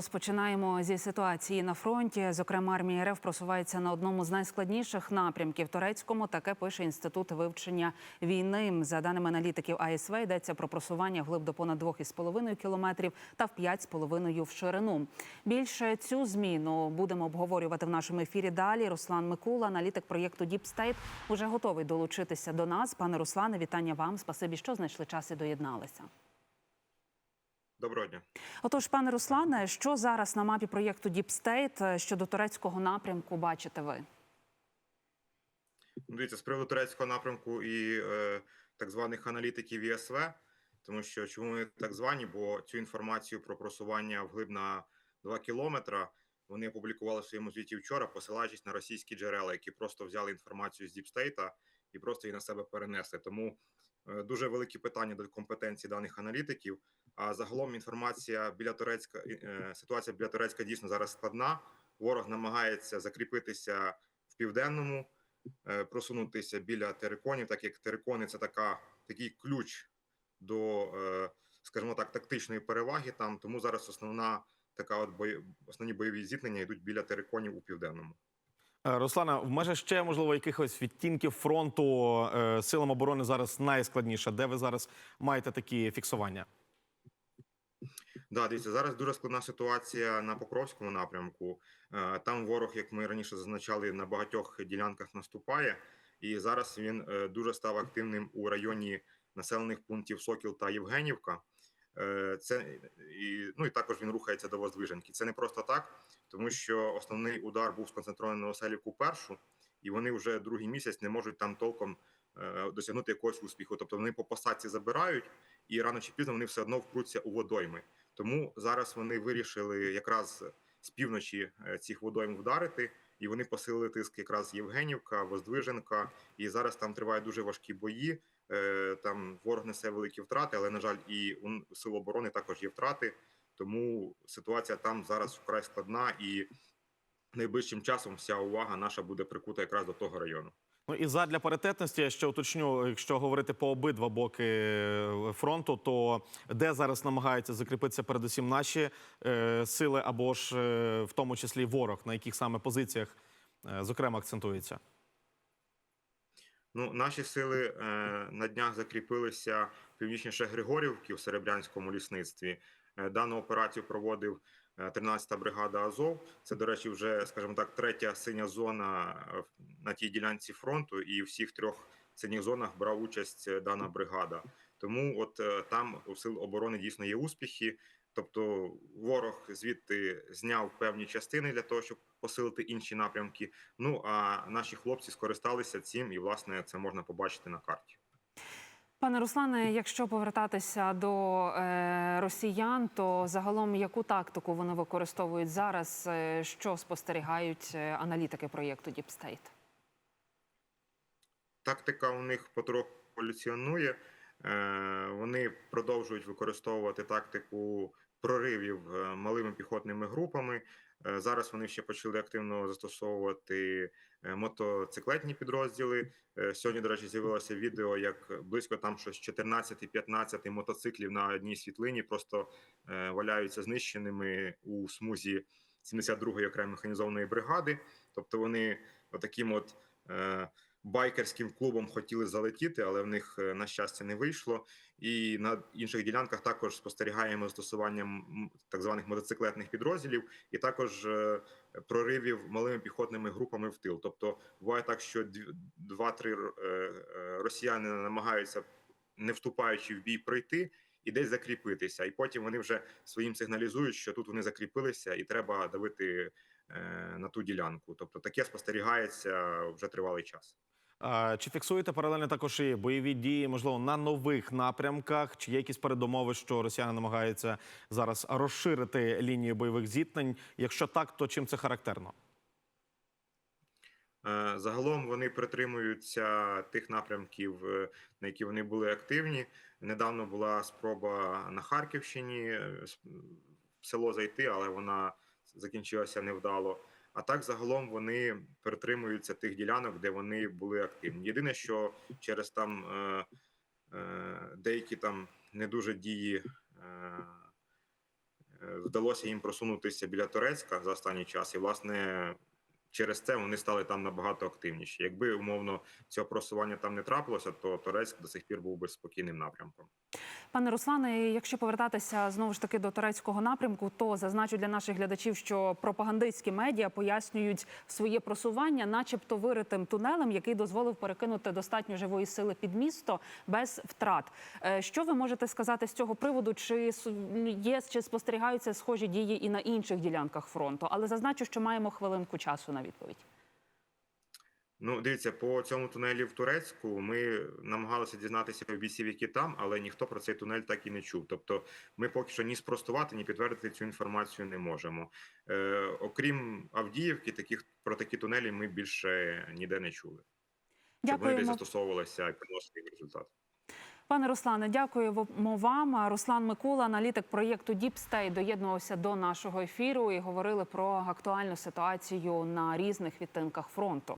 розпочинаємо зі ситуації на фронті. Зокрема, армія РФ просувається на одному з найскладніших напрямків турецькому. Таке пише інститут вивчення війни. За даними аналітиків АСВ, йдеться про просування вглиб до понад 2,5 кілометрів та в 5,5 в ширину. Більше цю зміну будемо обговорювати в нашому ефірі. Далі Руслан Микула, аналітик проєкту State, уже готовий долучитися до нас. Пане Руслане, вітання вам. Спасибі, що знайшли час і доєдналися. Доброго дня. Отож, пане Руслане, що зараз на мапі проєкту State щодо турецького напрямку бачите ви? Ну, Дивіться, з приводу турецького напрямку і е, так званих аналітиків ЄСВ, тому що чому вони так звані? Бо цю інформацію про просування вглиб на 2 кілометра вони опублікували в своєму звіті вчора, посилаючись на російські джерела, які просто взяли інформацію з діпстейта і просто її на себе перенесли. Тому е, дуже великі питання до компетенції даних аналітиків. А загалом інформація біля Турецька е, ситуація біля Турецька дійсно зараз складна. Ворог намагається закріпитися в південному. е, Просунутися біля териконів, так як терикони це така такий ключ до, е, скажімо так, тактичної переваги. Там тому зараз основна така от бої, основні бойові зіткнення йдуть біля териконів у південному. Руслана, в межах ще можливо якихось відтінків фронту силам оборони зараз найскладніше. Де ви зараз маєте такі фіксування? Да, дивіться, зараз дуже складна ситуація на Покровському напрямку. Е, Там ворог, як ми раніше зазначали, на багатьох ділянках наступає, і зараз він е, дуже став активним у районі населених пунктів Сокіл та Євгенівка. Е, Це і ну і також він рухається до Воздвиженки. Це не просто так, тому що основний удар був сконцентрований на Оселівку першу, і вони вже другий місяць не можуть там толком досягнути якогось успіху. Тобто вони по посадці забирають, і рано чи пізно вони все одно впруться у водойми. Тому зараз вони вирішили якраз з півночі е, цих водойм вдарити, і вони посилили тиск якраз Євгенівка, Воздвиженка. І зараз там тривають дуже важкі бої. Е, Там ворог несе великі втрати, але на жаль, і у сил оборони також є втрати. Тому ситуація там зараз вкрай складна, і найближчим часом вся увага наша буде прикута якраз до того району. Ну і задля паритетності, я ще уточню, якщо говорити по обидва боки е, фронту, то де зараз намагаються закріпитися передусім наші е, сили, або ж е, в тому числі ворог, на яких саме позиціях е, зокрема акцентується? Ну, наші сили е, на днях закріпилися північніше Григорівки в Серебрянському лісництві. Е, дану операцію проводив 13-та бригада Азов. Це, до речі, вже, скажімо так, третя синя зона е, на тій ділянці фронту, і в всіх трьох синіх зонах брав участь е, дана бригада. Тому от е, там у сил оборони дійсно є успіхи. Тобто ворог звідти зняв певні частини для того, щоб посилити інші напрямки. Ну а наші хлопці скористалися цим, і власне це можна побачити на карті. Пане Руслане, якщо повертатися до е, росіян, то загалом яку тактику вони використовують зараз? Е, що спостерігають е, аналітики проєкту Deep State? Тактика у них потроху еволюціонує. Е, Вони продовжують використовувати тактику проривів е, малими піхотними групами. Е, Зараз вони ще почали активно застосовувати е, мотоциклетні підрозділи. Сьогодні, до речі, з'явилося відео, як близько там щось 14-15 мотоциклів на одній світлині просто валяються знищеними у смузі 72-ї окремої механізованої бригади. Тобто вони таким от байкерським клубом хотіли залетіти, але в них е, на щастя не вийшло. І на інших ділянках також спостерігаємо застосування так званих мотоциклетних підрозділів, і також е, проривів малими піхотними групами в тил. Тобто буває так, що два-три е, росіяни намагаються, не вступаючи в бій, пройти. І десь закріпитися, і потім вони вже своїм сигналізують, що тут вони закріпилися, і треба давити на ту ділянку. Тобто таке спостерігається вже тривалий час. Чи фіксуєте паралельно також і бойові дії, можливо, на нових напрямках? Чи є якісь передумови, що росіяни намагаються зараз розширити лінію бойових зіткнень? Якщо так, то чим це характерно? Е, Загалом вони притримуються тих напрямків, е, на які вони були активні. Недавно була спроба на Харківщині е, в село зайти, але вона закінчилася невдало. А так, загалом, вони притримуються тих ділянок, де вони були активні. Єдине, що через там е, е, деякі там не дуже дії е, вдалося їм просунутися біля Турецька за останній час, і власне через це вони стали там набагато активніші. Якби умовно цього просування там не трапилося, то Турецьк до сих пір був би спокійним напрямком. Пане Руслане, якщо повертатися знову ж таки до турецького напрямку, то зазначу для наших глядачів, що пропагандистські медіа пояснюють своє просування, начебто виритим тунелем, який дозволив перекинути достатньо живої сили під місто без втрат. Е, Що ви можете сказати з цього приводу? Чи є чи спостерігаються схожі дії і на інших ділянках фронту? Але зазначу, що маємо хвилинку часу на відповідь. Ну, дивіться, по цьому тунелі в Турецьку ми намагалися дізнатися в бійців, які там, але ніхто про цей тунель так і не чув. Тобто, ми поки що ні спростувати, ні підтвердити цю інформацію не можемо. Е, окрім Авдіївки, таких про такі тунелі ми більше ніде не чули. Щоб вони десь застосовувалися і приносили результат. Пане Руслане, дякуємо вам. Руслан Микола, аналітик проєкту Діпстей, доєднувався до нашого ефіру і говорили про актуальну ситуацію на різних відтинках фронту.